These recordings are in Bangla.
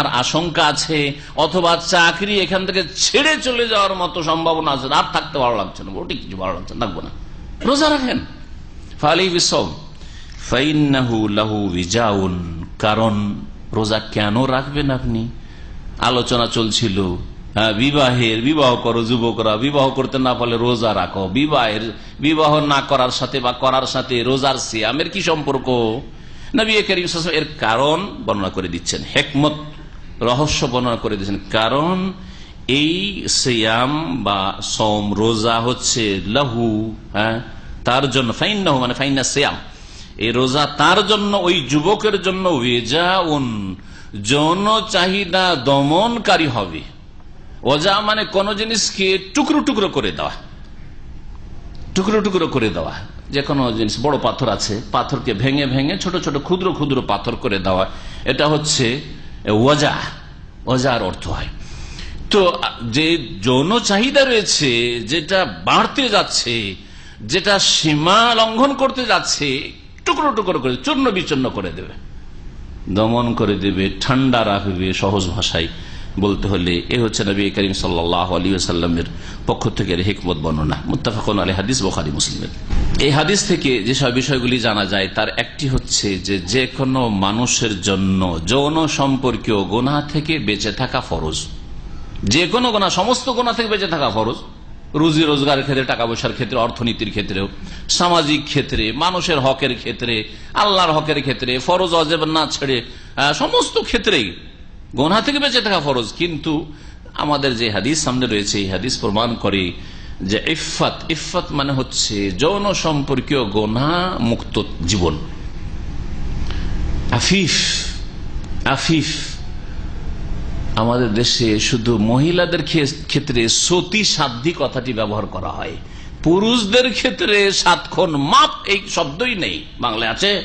আর আশঙ্কা আছে অথবা চাকরি এখান থেকে ছেড়ে চলে যাওয়ার মতো সম্ভাবনা আছে আর থাকতে ভালো লাগছে না ওটি কিছু ভালো লাগছে থাকব না। রোজা রাখেন। ফালি বিসম কারণ রোজা কেন রাখবেন আপনি? আলোচনা চলছিল হ্যাঁ, বিবাহের বিবাহ করো যুবকরা বিবাহ করতে না পারলে রোজা রাখো বিবাহের বিবাহ না করার সাথে বা করার সাথে রোজার সিয়ামের কি সম্পর্ক? আলাইহি ওয়াসাল্লাম এর কারণ বর্ণনা করে দিচ্ছেন হেকমত রহস্য বর্ণনা করে দিয়েছেন। কারণ এই সিয়াম বা সোম রোজা হচ্ছে লাহু হ্যাঁ? তার জন্য, ফাইন্নাহু মানে ফাইন্না সিয়াম। এই রোজা তার জন্য, ওই যুবকের জন্য ওয়েজাউন যৌন চাহিদা দমনকারী হবে। ওজা মানে কোন জিনিসকে টুকরো টুকরো করে দেওয়া। টুকরো টুকরো করে দেওয়া। যে কোনো জিনিস, বড় পাথর আছে, পাথরকে ভেঙে ভেঙে ছোট ছোট ক্ষুদ্র ক্ষুদ্র পাথর করে দেওয়া। এটা হচ্ছে ওজা ওজার অর্থ হয়। তো যে যৌন চাহিদা রয়েছে, যেটা বাড়তে যাচ্ছে, যেটা সীমা লঙ্ঘন করতে যাচ্ছে, টুকরো টুকরো করে, চূর্ণ বিচূর্ণ করে দেবে। দমন করে দেবে, ঠান্ডা রাখবে সহজ ভাষায়। বলতে হলে এ হচ্ছে নবী করিম সাল্লাহ সাল্লামের পক্ষ থেকে হিকমত বর্ণনা। মুত্তাফাকুন আলী হাদিস বোখারি মুসলিমের। এই হাদিস থেকে যেসব বিষয়গুলি জানা যায়, তার একটি হচ্ছে যে যে কোনো মানুষের জন্য যৌন সম্পর্কীয় গোনা থেকে বেঁচে থাকা ফরজ। যে কোনো গোনা সমস্ত গোনা থেকে বেঁচে থাকা ফরজ। রুজি রোজগারের ক্ষেত্রে, টাকা পয়সার ক্ষেত্রে, অর্থনীতির ক্ষেত্রেও, সামাজিক ক্ষেত্রে, মানুষের হকের ক্ষেত্রে, আল্লাহর হকের ক্ষেত্রে, ফরজ, অজেব না ছেড়ে সমস্ত ক্ষেত্রেই গোনা থেকে বেঁচে থাকা ফরজ। কিন্তু আমাদের যে হাদিস সামনে রয়েছে, এই হাদিস প্রমাণ করে যে ইফাত ইফাত মানে হচ্ছে যৌন সম্পর্কীয় গোনা মুক্ত জীবন। আফিফ আফিফ আমাদের দেশে শুধু মহিলাদের ক্ষেত্রে সতী সাধ্যী কথাটি ব্যবহার করা হয়। পুরুষদের ক্ষেত্রে সাতক্ষণ মাপ এই শব্দই নেই। বাংলায় আছে।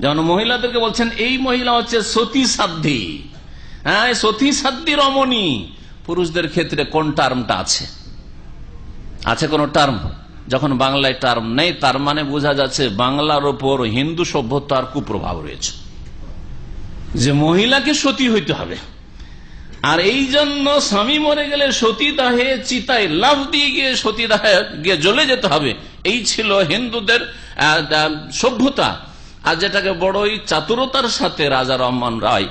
যেমন মহিলাদেরকে বলছেন, এই মহিলা হচ্ছে সতী সাধ্যী হ্যাঁ সতী সাধ্যী রমণী। পুরুষদের ক্ষেত্রে কোন টার্মটা আছে? আছে কোন টার্ম? যখন বাংলায় টার্ম নেই, তার মানে বোঝা যাচ্ছে বাংলার ওপর হিন্দু সভ্যতার কুপ্রভাব রয়েছে। যে মহিলাকে সতী হইতে হবে। আর এই জন্য স্বামী মরে গেলে সতীদাহে চিতায় লাভ দিয়ে গিয়ে সতীদাহে গিয়ে জ্বলে যেতে হবে। এই ছিল হিন্দুদের সভ্যতা। আর যেটাকে বড়ই চাতুরতার সাথে রাজা রহমান রায়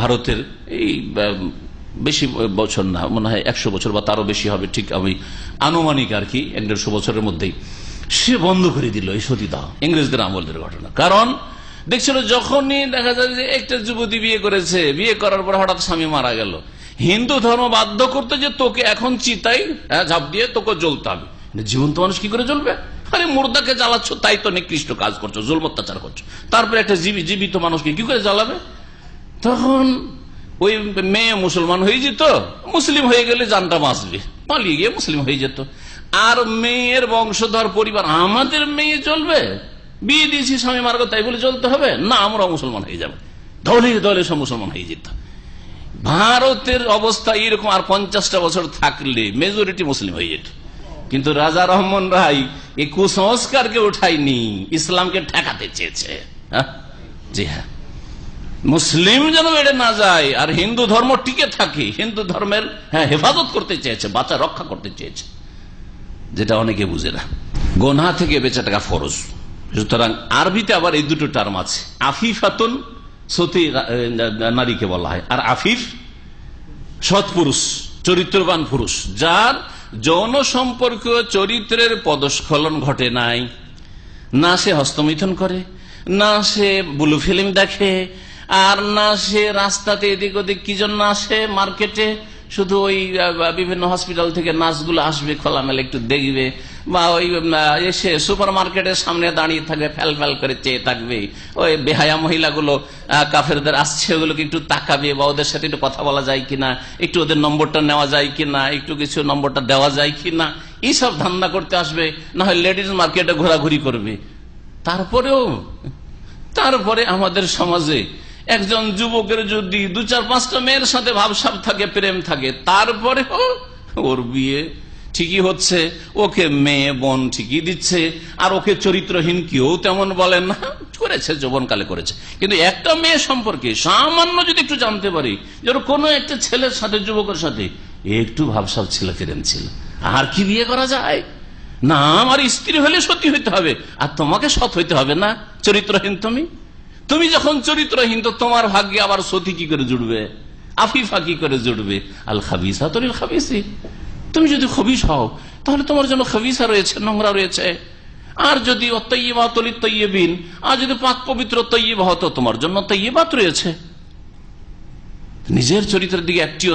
ভারতের এই বেশি বছর না মনে হয় একশো বছর বা তারও বেশি হবে ঠিক আমি আনুমানিক আর কি এক দেড়শো বছরের মধ্যেই। সে বন্ধ করে দিল এই সতীদাহ ইংরেজদের আমলের ঘটনা। কারণ দেখছিল যখনই দেখা যায় যে একটা যুবতী বিয়ে করেছে বিয়ে করার পর হঠাৎ স্বামী মারা গেল। হিন্দু ধর্ম বাধ্য করতে যে তোকে এখন চিতাই হ্যাঁ, ঝাঁপ দিয়ে তোকে জ্বলতে হবে। জীবন্ত মানুষ কি করে জ্বলবে? আরে মুর্দাকে জ্বালাচ্ছ তাই তো নিকৃষ্ট কাজ করছ জুল অত্যাচার করছ। তারপরে একটা জীবী জীবিত মানুষকে কি করে জ্বালাবে? তখন ওই মেয়ে মুসলমান হয়ে যেত, মুসলিম হয়ে গেলে জানটা বাঁচবে, পালিয়ে গিয়ে মুসলিম হয়ে যেত। আর মেয়ের বংশধর পরিবার, আমাদের মেয়ে চলবে, বিয়ে দিয়েছি স্বামী মার্গ, তাই বলে চলতে হবে? না আমরা মুসলমান হয়ে যাব। দলে দলে সব মুসলমান হয়ে যেত। ভারতের অবস্থা এরকম আর পঞ্চাশটা বছর থাকলে মেজরিটি মুসলিম হয়ে যেত। কিন্তু রাজা রহমান রায় এই কুসংস্কারকে উঠায়নি, ইসলামকে ঠেকাতে চেয়েছে। হ্যাঁ? জি হ্যাঁ। মুসলিম যেন বেড়ে না যায়, আর হিন্দু ধর্ম টিকে থাকে, হিন্দু ধর্মের হ্যাঁ হেফাজত করতে চেয়েছে বাচ্চা রক্ষা করতে চেয়েছে। যেটা অনেকে বুঝে না। গোনা থেকে বেঁচে থাকা ফরজ। সুতরাং আরবিতে আবার এই দুটো টার্ম আছে। আফিফাতুন সতী নারীকে বলা হয়। আর আফিফ, সৎ পুরুষ, চরিত্রবান পুরুষ, যার যৌন সম্পর্ক চরিত্রের পদস্খলন ঘটে নাই। না সে হস্তমিথন করে, না সে ব্লু ফিল্ম দেখে আর না সে রাস্তাতে এদিক ওদিক কি জন্য আসে? মার্কেটে? শুধু ওই বিভিন্ন হসপিটাল থেকে নার্সগুলো আসবে, খোলামেলা একটু দেখবে। বা ওই এসে সুপার মার্কেটের সামনে দাঁড়িয়ে থাকবে, ফ্যাল ফ্যাল করে চেয়ে থাকবে। ওই বেহায়া মহিলাগুলো কাফেরদের আসছে, ওগুলোকে একটু তাকাবে বা ওদের সাথে একটু কথা বলা যায় কিনা, একটু ওদের নম্বরটা নেওয়া যায় কিনা, একটু কিছু নম্বরটা দেওয়া যায় কিনা, এইসব ধান্দা করতে আসবে, না হয় লেডিস মার্কেটে ঘোরাঘুরি করবে। তারপরেও, তারপরে আমাদের সমাজে একজন যুবকের যদি দু চার পাঁচটা মেয়ের সাথে ভাবসাব থাকে, প্রেম থাকে, তারপরেও ওর বিয়ে ঠিকই হচ্ছে, ওকে মেয়ে, বোন ঠিকই দিচ্ছে, আর ওকে চরিত্রহীন কেউ তেমন বলেন না, করেছে, যৌবনকালে করেছে। কিন্তু একটা মেয়ে সম্পর্কে সামান্য যদি একটু জানতে পারি, যে কোনো একটা ছেলের সাথে, যুবকের সাথে একটু ভাবসাব ছিল ফেরেন ছিল। আর কি বিয়ে করা যায়? না, আমার স্ত্রী হলে সত্যি হইতে হবে, আর তোমাকে সৎ হইতে হবে না। চরিত্রহীন তুমি? তুমি যখন চরিত্রহীন, তো তোমার ভাগ্যে আবার সতী কি করে জুড়বে? আফিফা কি করে জুড়বে? আল খাবিসা তরিল খাবিসি। তুমি যদি খবিস হও, তাহলে তোমার জন্য খবিসা রয়েছে, নোংরা রয়েছে। আর যদি তৈবিন আর যদি পাক পবিত্র তৈব হতো তোমার জন্য তৈবাত রয়েছে। নিজের চরিত্রের দিকে একটিও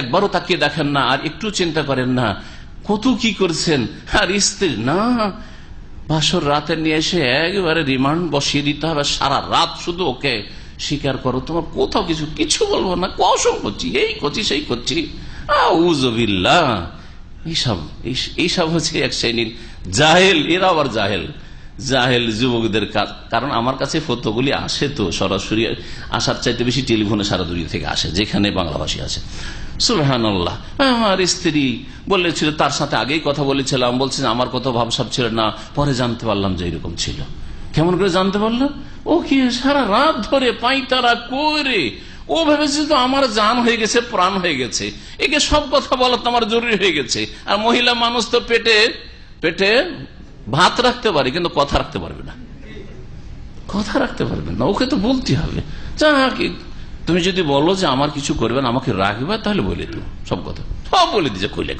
একবারও তাকিয়ে দেখেন না, আর একটু চিন্তা করেন না, কত কি করছেন? আর স্ত্রী না বাসর রাতে নিয়ে এসে একবারে রিমান্ড বসিয়ে দিতে হবে। সারা রাত শুধু ওকে স্বীকার করো। তোমার কোথাও কিছু কিছু বলব না। কসম করছি, এই করছি, সেই করছি। এইসব, এই- এইসব হচ্ছে এক জাহেল। আবার জাহেল। জাহেল যুবকদের কাজ কারণ আমার কাছে আসে তো সরাসরি। আসার চাইতে বেশি টেলিফোনে থেকে আসে, যেখানে বাংলাভাষী আছে। সুলহান আমার স্ত্রী বলেছিল, তার সাথে আগেই কথা বলেছিলাম, বলছে আমার কত ভাবসাব ছিল না, পরে জানতে পারলাম যে এরকম ছিল। কেমন করে জানতে পারল? ও কি সারা রাত ধরে পাইতারা করে? ও আমার জান হয়ে গেছে, প্রাণ হয়ে গেছে। একে সব কথা বলা তো আমার জরুরি হয়ে গেছে। আর মহিলা মানুষ তো পেটে পেটে ভাত রাখতে পারে, কিন্তু কথা রাখতে পারবে না। কথা রাখতে পারবে না, ওকে তো বলতে হবে। যা তুমি যদি বলো যে আমার কিছু করবে না, আমাকে রাখবে, তাহলে বলে দিও। সব কথা। সব বলে দিছে কইলে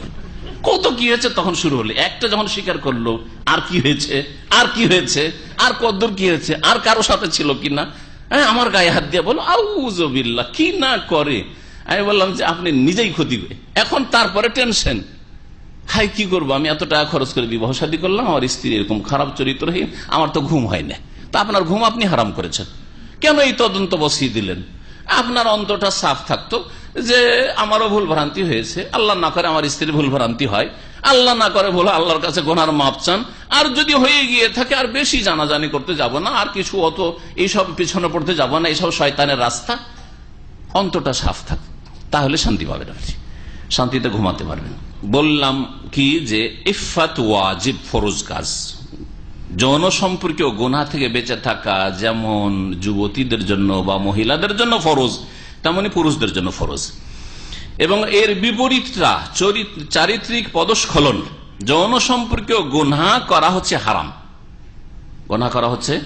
কত কি হয়েছে তখন শুরু হলো। একটা যখন স্বীকার করল, আর কি হয়েছে, আর কি হয়েছে, আর কদ্দূর কি হয়েছে, আর কারও সাথে ছিল কিনা হ্যাঁ আমার গায়ে হাত দিয়ে বলো আউজবিল্লা কি না করে? আমি বললাম যে, আপনি নিজেই ক্ষতি এখন তারপরে টেনশন। হাই কি করব? আমি এত টাকা খরচ করে বিবাহ শাদী করলাম, আমার স্ত্রী এরকম খারাপ চরিত্রহীন, আমার তো ঘুম হয় না। তা আপনার ঘুম আপনি হারাম করেছেন। কেন এই তদন্ত বসিয়ে দিলেন? আপনার অন্তটা সাফ থাকতো যে আমারও ভুল ভ্রান্তি হয়েছে। আল্লাহ না করে আমার স্ত্রীর ভুল ভ্রান্তি হয়। আল্লাহ না করে ভুল আল্লাহর কাছে গোনার মাপ চান। আর যদি হয়ে গিয়ে থাকে, আর বেশি জানাজানি করতে যাব না, আর কিছু অত এইসব পিছনে পড়তে যাব না, এইসব শয়তানের রাস্তা অন্তটা সাফ থাক। তাহলে শান্তি পাবেন আপনি। শান্তিতে ঘুমাতে পারবেন। বললাম কি যে, ইফাত ওয়াজিব ফরজ কাজ। যৌন সম্পর্কীয় গোনা থেকে বেঁচে থাকা যেমন যুবতীদের জন্য বা মহিলাদের জন্য ফরজ, তেমনি পুরুষদের জন্য ফরজ। এবং এর বিপরীতটা চরিত- চারিত্রিক পদস্খলন যৌন সম্পর্কীয় গুনা করা হচ্ছে হারাম। গোনা করা হচ্ছে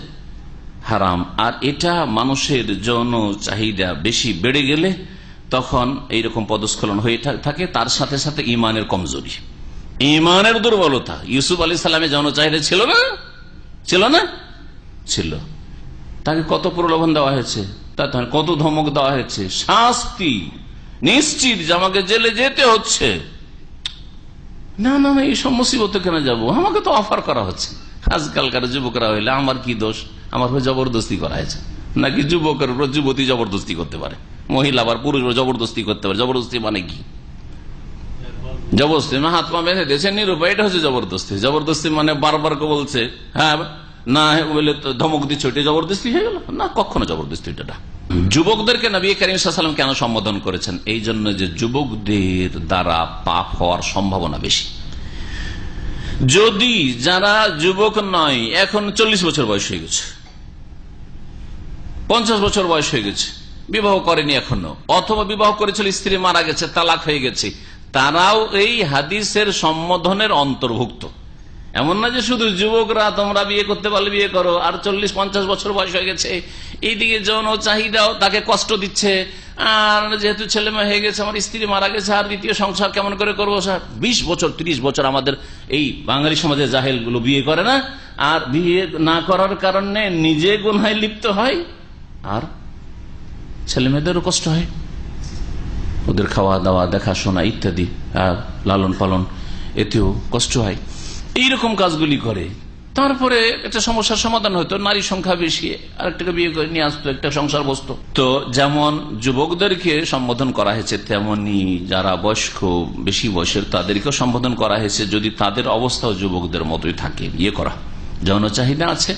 হারাম। আর এটা মানুষের যৌন চাহিদা বেশি বেড়ে গেলে তখন এইরকম পদস্খলন হয়ে থাকে, তার সাথে সাথে ইমানের কমজোরি। ইমানের দুর্বলতা। ইউসুফ আলী সালামের যৌন চাহিদা ছিল না? ছিল না? ছিল। তাকে কত প্রলোভন দেওয়া হয়েছে? তার কত ধমক দেওয়া হয়েছে? শাস্তি নিশ্চিত যে আমাকে জেলে যেতে হচ্ছে। না না না, এইসব মুসিবতে কেন যাব? আমাকে তো অফার করা হচ্ছে। আজকালকার যুবকরা হইলে আমার কি দোষ? আমার হয়ে জবরদস্তি করা হয়েছে। নাকি যুবকের উপর যুবতী জবরদস্তি করতে পারে? মহিলা আবার পুরুষ জবরদস্তি করতে পারে? জবরদস্তি মানে কি? জবরদস্তি না হাত পা বেঁধে দিয়েছে নিরুপায় এটা হচ্ছে জবরদস্তি। জবরদস্তি মানে বারবার কে বলছে হ্যাঁ না বলে ধমক দিচ্ছে ওইটা জবরদস্তি হয়ে গেল? না, কখনো জবরদস্তি এটা যুবকদেরকে নবী করিম সাল্লাম কেন সম্বোধন করেছেন? এই জন্য যে যুবকদের দ্বারা পাপ হওয়ার সম্ভাবনা বেশি। যদি যারা যুবক নয়, এখন চল্লিশ বছর বয়স হয়ে গেছে। পঞ্চাশ বছর বয়স হয়ে গেছে। বিবাহ করেনি এখনও। অথবা বিবাহ করেছিল, স্ত্রী মারা গেছে, তালাক হয়ে গেছে। তারাও এই হাদিসের সম্বোধনের অন্তর্ভুক্ত। এমন না যে শুধু যুবকরা তোমরা বিয়ে করতে পারলে বিয়ে করো, আর চল্লিশ পঞ্চাশ বছর বয়স হয়ে গেছে, এইদিকে যৌন চাহিদাও তাকে কষ্ট দিচ্ছে, আর যেহেতু ছেলে মেয়ে হয়ে গেছে, আমার স্ত্রী মারা গেছে, আর দ্বিতীয় সংসার কেমন করে করব স্যার? বিশ বছর, ত্রিশ বছর আমাদের এই বাঙালি সমাজে জাহেলগুলো বিয়ে করে না, আর বিয়ে না করার কারণে নিজে গুনায় লিপ্ত হয়, আর ছেলে মেয়েদেরও কষ্ট হয়। ওদের খাওয়া দাওয়া, দেখাশোনা ইত্যাদি লালন পালন, এতেও কষ্ট হয়। এইরকম কাজগুলি করে। তারপরে একটা সমস্যার সমাধান হতো নারী সংখ্যা বেশি, আরেকটাকে বিয়ে করে নিয়ে আসতো, একটা সংসার বসতো। তো যেমন যুবকদেরকে সম্বোধন করা হয়েছে, তেমনি যারা বয়স্ক, বেশি বয়সের, তাদেরকেও সম্বোধন করা হয়েছে, যদি তাদের অবস্থাও যুবকদের মতোই থাকে, বিয়ে করা। যৌন চাহিদা আছে,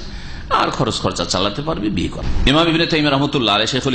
আর খরচ খরচা চালাতে পারবে, বিয়ে করা। ইমাম ইবিনে তাইম রহমতুল্লাহ শেখুল